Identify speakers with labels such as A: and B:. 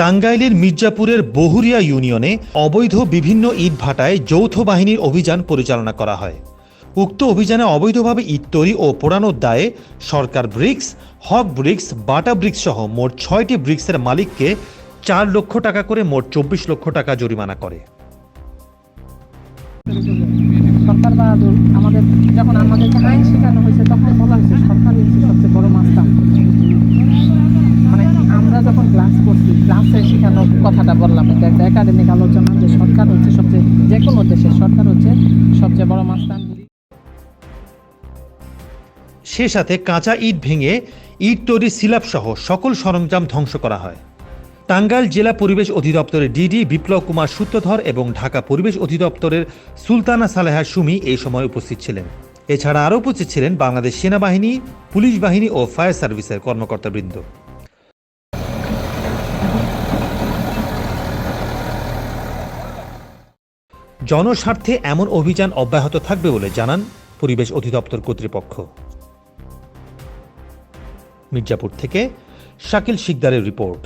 A: টাঙ্গাইলের মির্জাপুরের বহুরিয়া ইউনিয়নে অবৈধ বিভিন্ন ইট ভাটায় যৌথ বাহিনীর অভিযান পরিচালনা করা হয়। উক্ত অভিযানে অবৈধভাবে ইট তৈরি ও পোড়ানোর দায়ে Sarkar bricks, Haque bricks, Bata bricks সহ মোট ছয়টি ব্রিক্সের মালিককে চার লক্ষ টাকা করে মোট চব্বিশ লক্ষ টাকা জরিমানা করে।
B: সরকার বাহাদুর, আমাদের যখন আমাদেরকে আইন শেখানো হয়েছে, তখন বলা হয়েছে সরকারই হচ্ছে সবচেয়ে বড় মাস্টার মানে আমরা যখন ক্লাস করছি। ক্লাসে শেখানো কথাটা বললাম। এটা একটা একাডেমিক আলোচনা যে সরকার হচ্ছে সবচেয়ে যে কোনো দেশের সরকার হচ্ছে সবচেয়ে বড় মাস্টার।
A: সে সাথে কাঁচা ইট ভেঙে ইট তৈরি সিলাপ সহ সকল সরঞ্জাম ধ্বংস করা হয়। টাঙ্গাইল জেলা পরিবেশ অধিদপ্তরের ডিডি বিপ্লব কুমার সূত্রধর এবং ঢাকা পরিবেশ অধিদপ্তরের সুলতানা সালেহা সুমি এই সময় উপস্থিত ছিলেন। এছাড়া আরও উপস্থিত ছিলেন বাংলাদেশ সেনাবাহিনী, পুলিশ বাহিনী ও ফায়ার সার্ভিসের কর্মকর্তাবৃন্দ। জনস্বার্থে এমন অভিযান অব্যাহত থাকবে বলে জানান পরিবেশ অধিদপ্তর কর্তৃপক্ষ। মির্জাপুর থেকে শাকিল শিকদারের রিপোর্ট।